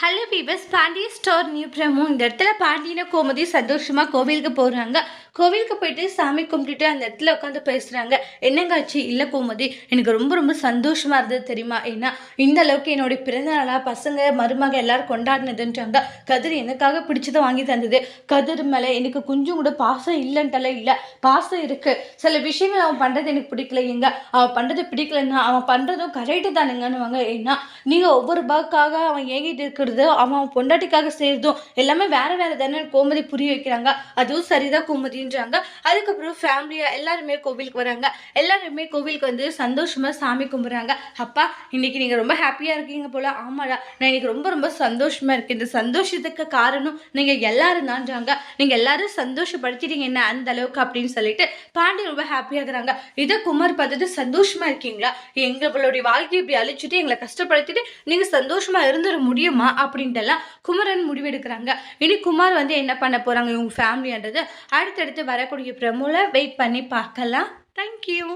Hello viewers Pandiya store new promo. இந்த இடத்துல பாண்டியன கோமதி சந்தோஷமாக கோவிலுக்கு போகிறாங்க கோவிலுக்கு போயிட்டு சாமி கும்பிட்டுட்டு அந்த இடத்துல உட்காந்து பேசுகிறாங்க என்னங்காச்சு? இல்லை கோமதி எனக்கு ரொம்ப ரொம்ப சந்தோஷமாக இருந்தது தெரியுமா? ஏன்னா இந்த அளவுக்கு என்னுடைய பிறந்த நாளாக பசங்க மருமக எல்லாரும் கொண்டாடினதுன்றாங்க. கதிர் எனக்காக பிடிச்சதை வாங்கி தந்தது. கதிர் மேலே எனக்கு கொஞ்சம் கூட பாசம் இல்லைன்ட்டால இல்லை. பாசம் இருக்குது சில விஷயங்கள் அவன் பண்ணுறது எனக்கு பிடிக்கல. எங்க அவன் பண்ணுறது பிடிக்கலன்னா அவன் பண்ணுறதும் கரெக்டு தானுங்கன்னுவாங்க. ஏன்னா நீங்கள் ஒவ்வொரு பாக்காக அவன் ஏங்கிட்டு இருக்க இருக்கிறது அவன் பொண்டாட்டிக்காக செய்யறதும் எல்லாமே வேற வேற தானே கோமதி புரிய வைக்கிறாங்க. அதுவும் சரிதான் கோமதின்றாங்க. அதுக்கப்புறம் ஃபேமிலியா எல்லாருமே கோவிலுக்கு வராங்க. எல்லாருமே கோவிலுக்கு வந்து சந்தோஷமா சாமி கும்பிட்றாங்க. அப்பா இன்னைக்கு நீங்க ரொம்ப ஹாப்பியா இருக்கீங்க போல. ஆமாடா நான் இன்னைக்கு ரொம்ப ரொம்ப சந்தோஷமா இருக்கேன். இந்த சந்தோஷத்துக்கு காரணம் நீங்க எல்லாரும் தான்றாங்க. நீங்க எல்லாரும் சந்தோஷப்படுத்திட்டீங்க என்ன அந்த அளவுக்கு அப்படின்னு சொல்லிட்டு பாண்டி ரொம்ப ஹாப்பியா இருக்கிறாங்க. இதை குமார் பார்த்துட்டு சந்தோஷமா இருக்கீங்களா? எங்களுடைய வாழ்க்கையை இப்படி அழிச்சிட்டு எங்களை கஷ்டப்படுத்திட்டு நீங்க சந்தோஷமா இருந்துட முடியுமா? அப்படின்ட்டு எல்லாம் குமரன் முடிவெடுக்கிறாங்க. இனி குமார் வந்து என்ன பண்ண போகிறாங்க இவங்க ஃபேமிலின்றது அடுத்தடுத்து வரக்கூடிய பிரமுல வெயிட் பண்ணி பார்க்கலாம். தேங்க்யூ